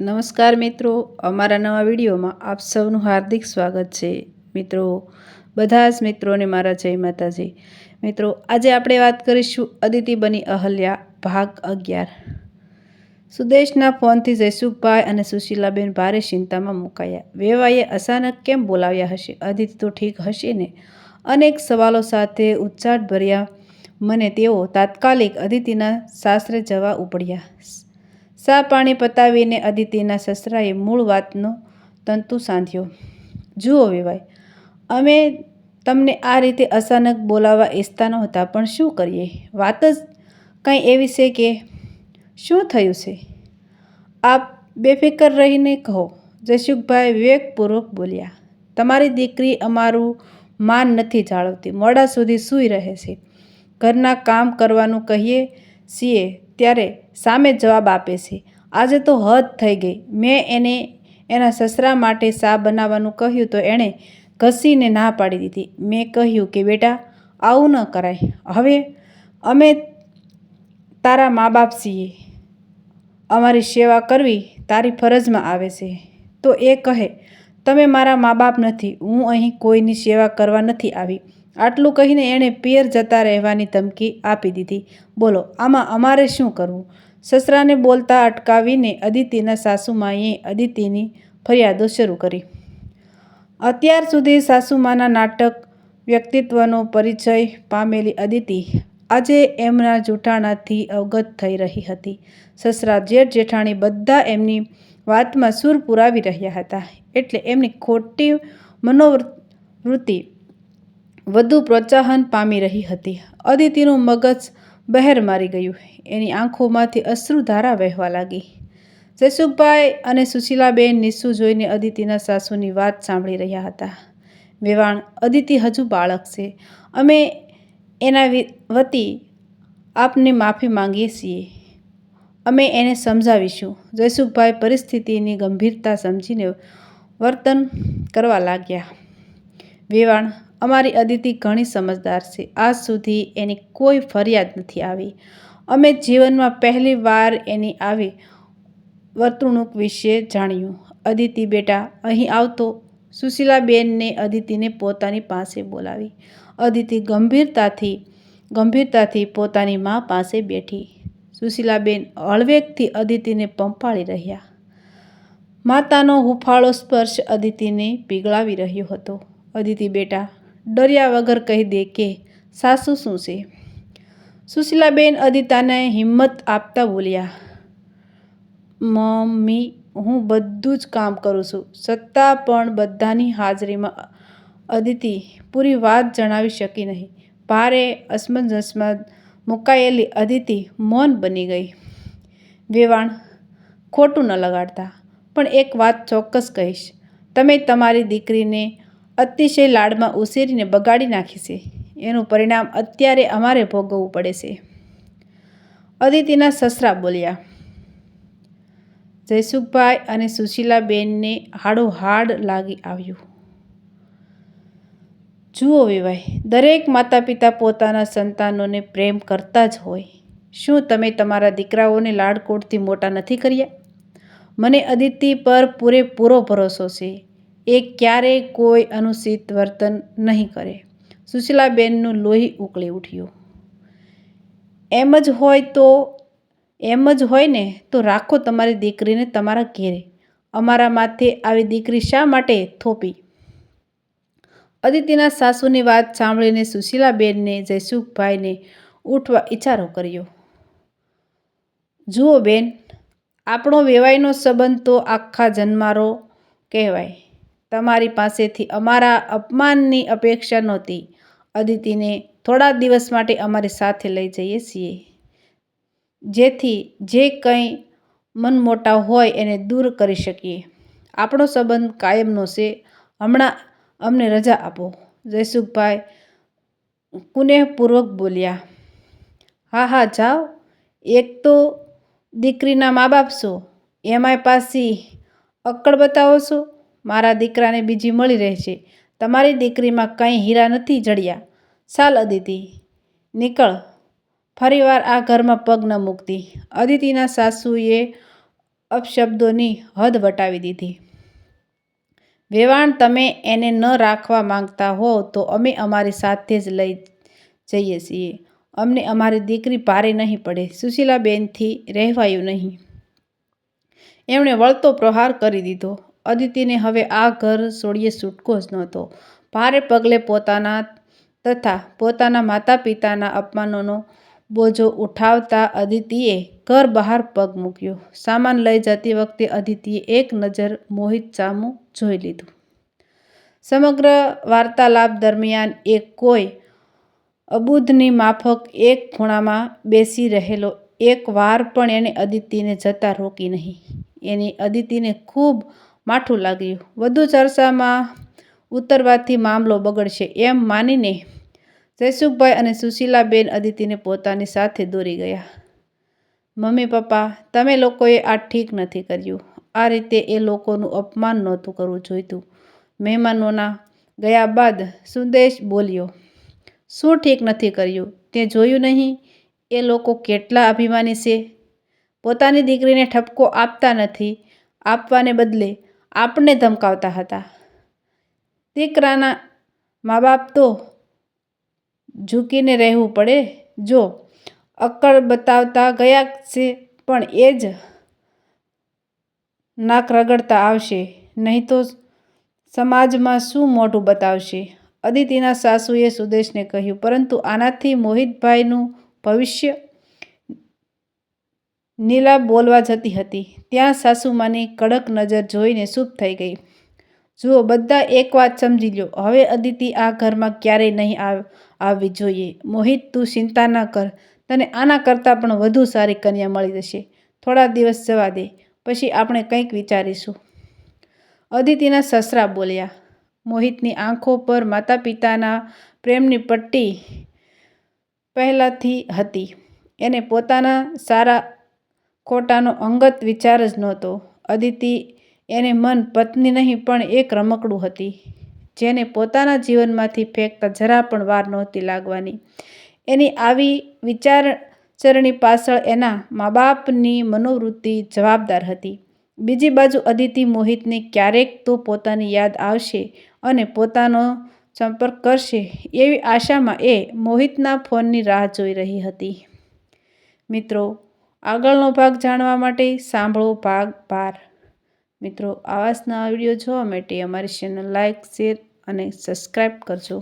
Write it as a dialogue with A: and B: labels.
A: નમસ્કાર મિત્રો, અમારા નવા વિડીયોમાં આપ સૌનું હાર્દિક સ્વાગત છે. મિત્રો બધા જ મિત્રોને મારા જય માતાજી. મિત્રો, આજે આપણે વાત કરીશું અદિતિ બની અહલ્યા, ભાગ અગિયાર. સુદેશના ફોનથી જયસુખભાઈ અને સુશીલાબેન ભારે ચિંતામાં મુકાયા. વેવાએ અચાનક કેમ બોલાવ્યા હશે? અદિતિ તો ઠીક હશે ને? અનેક સવાલો સાથે ઉચ્ચાટ ભર્યા મને તેઓ તાત્કાલિક અદિતિના સાસરે જવા ઉપડ્યા. સા પાણી પતાવીને અદિતિના સસરાએ મૂળ વાતનો તંતુ સાંધ્યો. જુઓ વેવાય, અમે તમને આ રીતે અચાનક બોલાવવા ઈચ્છતા નહોતા, પણ શું કરીએ? વાત જ કંઈ એવી છે કે શું થયું છે? આપ બેફિકર રહીને કહો. જયસુખભાઈ વિવેકપૂર્વક બોલ્યા, તમારી દીકરી અમારું માન નથી જાળવતી. મોડા સુધી સૂઈ રહે છે. ઘરના કામ કરવાનું કહીએ છીએ ત્યારે સામે જવાબ આપે છે, આજે તો હદ થઈ ગઈ. મેં એને, એના સસરા માટે સા બનાવવાનું કહ્યું તો એણે ઘસીને ના પાડી દીધી. મેં કહ્યું કે, બેટા, આવું ન કરાય. હવે અમે તારા મા બાપ છીએ. અમારી સેવા કરવી તારી ફરજમાં આવે છે. તો એ કહે, તમે મારા મા બાપ નથી. હું અહીં કોઈની સેવા કરવા નથી આવી. આટલું કહીને એણે પિયર જતા રહેવાની ધમકી આપી દીધી. બોલો, આમાં અમારે શું કરવું? સસરાને બોલતા અટકાવીને અદિતિના સાસુમાએ અદિતિની ફરિયાદો શરૂ કરી. અત્યાર સુધી સાસુમાના નાટક, વ્યક્તિત્વનો પરિચય પામેલી અદિતિ આજે એમના જૂઠાણાથી અવગત થઈ રહી હતી. સસરા જેઠ જેઠાણી બધા એમની વાતમાં સૂર પુરાવી રહ્યા હતા, એટલે એમની ખોટી મનોવૃત્તિ વધુ પ્રોત્સાહન પામી રહી હતી. અદિતિનું મગજ બહેર મારી ગયું. એની આંખોમાંથી અશ્રુધારા વહેવા લાગી. જયસુખભાઈ અને સુશીલાબેન નિસ્સુ જોઈને અદિતિના સાસુની વાત સાંભળી રહ્યા હતા. વેવાણ, અદિતિ હજુ બાળક છે. અમે એના વતી આપને માફી માંગીએ છીએ. અમે એને સમજાવીશું. જયસુખભાઈ પરિસ્થિતિની ગંભીરતા સમજીને વર્તન કરવા લાગ્યા. વેવાણ અમારી અદિતિ ઘણી સમજદાર છે. આજ સુધી એની કોઈ ફરિયાદ નથી આવી. અમે જીવનમાં પહેલી વાર એની આવી વર્તણૂક વિશે જાણ્યું. અદિતિ બેટા, અહીં આવતો સુશીલાબેનને અદિતિને પોતાની પાસે બોલાવી. અદિતિ ગંભીરતાથી ગંભીરતાથી પોતાની મા પાસે બેઠી. સુશીલાબેન હળવેકથી અદિતિને પંપાળી રહ્યા. માતાનો હુફાળો સ્પર્શ અદિતિને પીગળાવી રહ્યો હતો. અદિતિ બેટા ડર્યા વગર કહી દે કે, સાસુ શું છે? સુશીલાબેન અદિતાને હિંમત આપતા બોલ્યા, મમ્મી, હું બધું જ કામ કરું છું. છતાં પણ બધાની હાજરીમાં અદિતિ પૂરી વાત જણાવી શકી નહીં. ભારે અસમંજસમાં મુકાયેલી અદિતિ મૌન બની ગઈ. વેવાણ ખોટું ન લગાડતા, પણ એક વાત ચોક્કસ કહીશ. તમે તમારી દીકરીને અતિશય લાડમાં ઉછેરીને બગાડી નાખી છે. એનું પરિણામ અત્યારે અમારે ભોગવવું પડે છે. અદિતિના સસરા બોલ્યા, જયસુખભાઈ અને સુશીલાબેનને હાડોહાડ લાગી આવ્યું. જુઓ વિવાય દરેક માતા પિતા પોતાના સંતાનોને પ્રેમ કરતા જ હોય. શું તમે તમારા દીકરાઓને લાડકોડથી મોટા નથી કર્યા? મને અદિતિ પર પૂરેપૂરો ભરોસો છે. એ ક્યારેય કોઈ અનુચિત વર્તન નહીં કરે. સુશીલાબેનનું લોહી ઉકળી ઉઠ્યું. એમ જ હોય તો, એમ જ હોય ને, તો રાખો તમારી દીકરીને તમારા ઘેરે. અમારા માથે આવી દીકરી શા માટે થોપી? અદિતિના સાસુની વાત સાંભળીને સુશીલાબેનને જયસુખભાઈને ઉઠવા ઇચારો કર્યો. જુઓ બેન, આપણો વેવાઈનો સંબંધ તો આખા જન્મારો કહેવાય. તમારી પાસેથી અમારા અપમાનની અપેક્ષા નહોતી. અદિતિને થોડા દિવસ માટે અમારી સાથે લઈ જઈએ છીએ. જેથી જે કંઈ મનમોટા હોય એને દૂર કરી શકીએ. આપણો સંબંધ કાયમનો છે. હમણાં અમને રજા આપો. જયસુખભાઈ કુનેહપૂર્વક બોલ્યા, હા હા, જાઓ. એક તો દીકરીના મા બાપ છો. એમાંય પાછી અક્કડ બતાવો છો. મારા દીકરાને બીજી મળી રહેશે. તમારી દીકરીમાં કંઈ હીરા નથી જડ્યા. ચાલ અદિતિ. નીકળ. ફરીવાર આ ઘરમાં પગ ન મૂકતી. અદિતિના સાસુએ અપશબ્દોની હદ વટાવી દીધી. વેવાણ, તમે એને ન રાખવા માંગતા હો તો અમે અમારી સાથે જ લઈ જઈએ છીએ. અમને અમારી દીકરી ભારે નહીં પડે. સુશીલાબેનથી રહેવાયું નહીં. એમણે વળતો પ્રહાર કરી દીધો. અદિતિને હવે આ ઘર છોડીએ છૂટકો જ નહોતો. ભારે પગલે પોતાના તથા પોતાના માતા પિતાના અપમાનોનો બોજો ઉઠાવતા અદિતિએ ઘર બહાર પગ મૂક્યો. સામાન લઈ જતી વખતે અદિતિએ એક નજર મોહિત સામું જોઈ લીધું. સમગ્ર વાર્તાલાપ દરમિયાન એક કોઈ અબુધની માફક એક ખૂણામાં બેસી રહેલો એક વાર પણ એણે અદિતિને જતા રોકી નહીં. એની અદિતિને ખૂબ માઠું લાગ્યું. વધુ ચર્ચામાં ઉતરવાથી મામલો બગડશે એમ માનીને જયસુખભાઈ અને સુશીલાબેન અદિતિને પોતાની સાથે દોરી ગયા. મમ્મી પપ્પા, તમે લોકોએ આ ઠીક નથી કર્યું. આ રીતે એ લોકોનું અપમાન નહોતું કરવું જોઈતું. મહેમાનોના ગયા બાદ સુદેશ બોલ્યો, શું ઠીક નથી કર્યું? તે જોયું નહીં? એ લોકો કેટલા અભિમાની છે? પોતાની દીકરીને ઠપકો આપતા નથી. આપવાને બદલે આપણને ધમકાવતા હતા. દીકરાના મા બાપ તો ઝૂકીને રહેવું પડે. જો અક્કડ બતાવતા ગયા છે પણ એ જ નાક રગડતા આવશે. નહીં તો સમાજમાં શું મોઢું બતાવશે? અદિતિના સાસુએ સુદેશને કહ્યું, પરંતુ આનાથી મોહિતભાઈનું ભવિષ્ય નીલા બોલવા જતી હતી. ત્યાં સાસુમાની કડક નજર જોઈને ચૂપ થઈ ગઈ. જુઓ, બધા એક વાત સમજી લો હવે અદિતિ આ ઘરમાં ક્યારેય નહીં આવ, આવવી જોઈએ. મોહિત, તું ચિંતા ન કર. તને આના કરતાં પણ વધુ સારી કન્યા મળી જશે. થોડા દિવસ જવા દે. પછી આપણે કંઈક વિચારીશું. અદિતિના સસરા બોલ્યા. મોહિતની આંખો પર માતા પિતાના પ્રેમની પટ્ટી પહેલાંથી હતી. એને પોતાના સારા ખોટાનો અંગત વિચાર જ નહોતો. અદિતિ એને મન પત્ની નહીં, પણ એક રમકડું હતી, જેને પોતાના જીવનમાંથી ફેંકતા જરા પણ વાર નહોતી લાગવાની. એની આવી વિચારચરણી પાછળ એના મા બાપની મનોવૃત્તિ જવાબદાર હતી. બીજી બાજુ અદિતિ મોહિતને ક્યારેક તો પોતાની યાદ આવશે અને પોતાનો સંપર્ક કરશે એવી આશામાં એ મોહિતના ફોનની રાહ જોઈ રહી હતી. મિત્રો આગળનો ભાગ જાણવા માટે સાંભળો ભાગ બાર. મિત્રો આવાસના વીડિયો જોવા માટે અમારી ચેનલ લાઇક શેર અને સબસ્ક્રાઈબ કરજો.